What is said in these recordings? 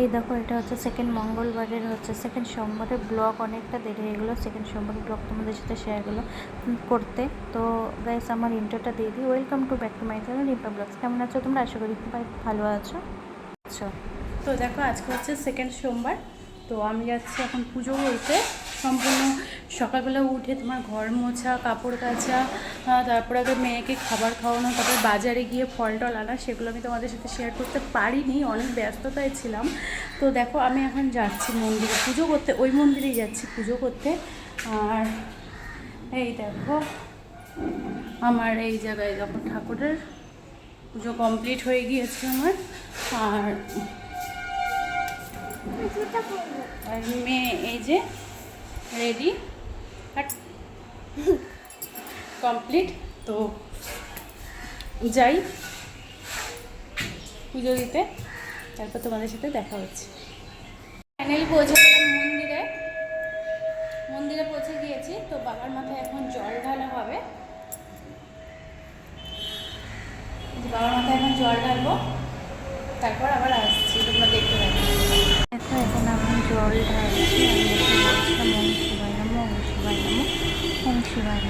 এই দেখো, এটা হচ্ছে সেকেন্ড মঙ্গলবারের হচ্ছে সেকেন্ড সোমবারের ব্লগ অনেকটা দেরি হয়ে গেলো সেকেন্ড সোমবারের ব্লগ তোমাদের সাথে শেয়ার গেলো করতে। তো গাইস আমার ইন্টারটা দিয়ে দিই। Welcome to back to my channel Rimpa vlogs কেমন আছো তোমরা? আশা করি ভালো আছো। আচ্ছা। তো দেখো, আজকে হচ্ছে সেকেন্ড সোমবার। তো আমি যাচ্ছি এখন পুজো বলতে সম্পূর্ণ সকালবেলা উঠে তোমার ঘর মোছা, কাপড় কাচা তারপরে আগে মেয়েকে খাবার খাওয়ানো, তারপরে বাজারে গিয়ে ফল টল আনা, সেগুলো আমি তোমাদের সাথে শেয়ার করতে পারিনি, অনেক ব্যস্ততায় ছিলাম। তো দেখো, আমি এখন যাচ্ছি মন্দিরে পুজো করতে, ওই মন্দিরেই যাচ্ছি পুজো করতে। আর এই দেখো, আমার এই জায়গায় যখন ঠাকুরের পুজো কমপ্লিট হয়ে গিয়েছে আমার। আর মেয়ে এই যে রেডি কমপ্লিট তো যাই। পুজো দিতে, তারপর তোমাদের সাথে দেখা হচ্ছে। ফাইনালি পৌঁছে মন্দিরে। মন্দিরে পৌঁছে গিয়েছি, তো বাবার মাথায় এখন জল ঢালা হবে। বাবার মাথায় এখন জল ঢালবো, তারপর আবার আসছি, তোমরা দেখতে পাবে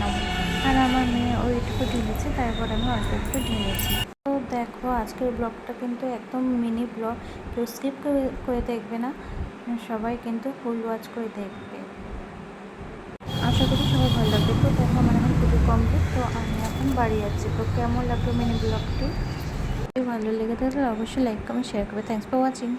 নমো আর আমার মেয়ে ওইটুকু ঢেলেছে, তারপর আমি অল্প একটু ঢেলেছি। তো দেখো, আজকের ব্লগটা কিন্তু একদম মিনি ব্লগ, কেউ স্কিপ করে দেখবে না। সবাই কিন্তু ফুল ওয়াচ করে দেখবে। আশা করি সবাই ভালো লাগবে তো দেখো, আমার এখন পুজো কমপ্লিট তো আমি এখন বাড়ি যাচ্ছি। তো কেমন লাগল মিনি ব্লগটি? ভালো লেগে থাকলে অবশ্যই লাইক কমেন্ট শেয়ার করবে। Thanks for watching